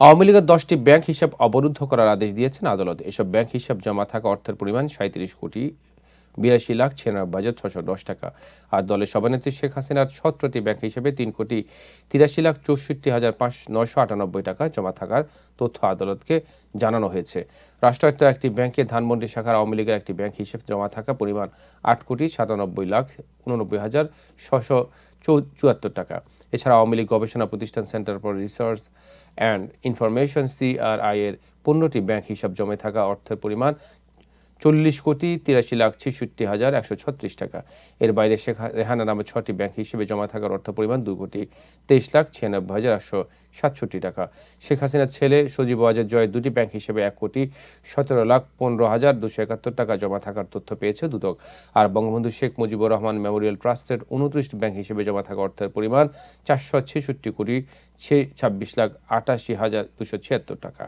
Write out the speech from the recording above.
আওয়ামী লীগের দশটি ব্যাংক হিসাব অবরুদ্ধ করার আদেশ দিয়েছেন আদালত। এসব ব্যাংক হিসাব জমা থাকা অর্থের পরিমাণ সাঁত্রিশ কোটি বিরাশি লাখ ছিয়ানব্বই হাজার ছশো দশ টাকা। আর দলের সভানেত্রী শেখ হাসিনার সতেরোটি ব্যাংক হিসেবে তিন কোটি তিরাশি লাখ চৌষট্টি হাজার পাঁচ নয়শো আটানব্বই টাকা জমা থাকার তথ্য আদালতকে জানানো হয়েছে। রাষ্ট্রায়ত্ত একটি ব্যাংকে ধানমন্ডি শাখার আওয়ামী লীগের একটি ব্যাংক হিসেবে জমা থাকা পরিমাণ আট কোটি সাতানব্বই লাখ উননব্বই হাজার ছশো চুয়াত্তর টাকা। এছাড়া আওয়ামী লীগ গবেষণা প্রতিষ্ঠান centre for research and information, CRI এর পনেরোটি ব্যাংক হিসাব জমে থাকা অর্থের পরিমাণ চল্লিশ কোটি তিরাশি লাখ ছেষট্টি হাজার একশো ছত্রিশ টাকা। এর বাইরে শেখ রেহানা নামে ছটি ব্যাংক হিসেবে জমা থাকার অর্থ পরিমাণ দু কোটি তেইশ লাখ ছিয়ানব্বই হাজার একশো সাতষট্টি টাকা। শেখ হাসিনার ছেলে সজীব ওয়াজের জয় দুটি ব্যাংক হিসেবে এক কোটি সতেরো লাখ পনেরো হাজার দুশো একাত্তর টাকা জমা থাকার তথ্য পেয়েছে দুদক। আর বঙ্গবন্ধু শেখ মুজিবুর রহমান মেমোরিয়াল ট্রাস্টের উনত্রিশটি ব্যাংক হিসেবে জমা থাকা অর্থের পরিমাণ চারশো ছেষট্টি কোটি ছাব্বিশ লাখ আটাশি হাজার দুশো ছিয়াত্তর টাকা।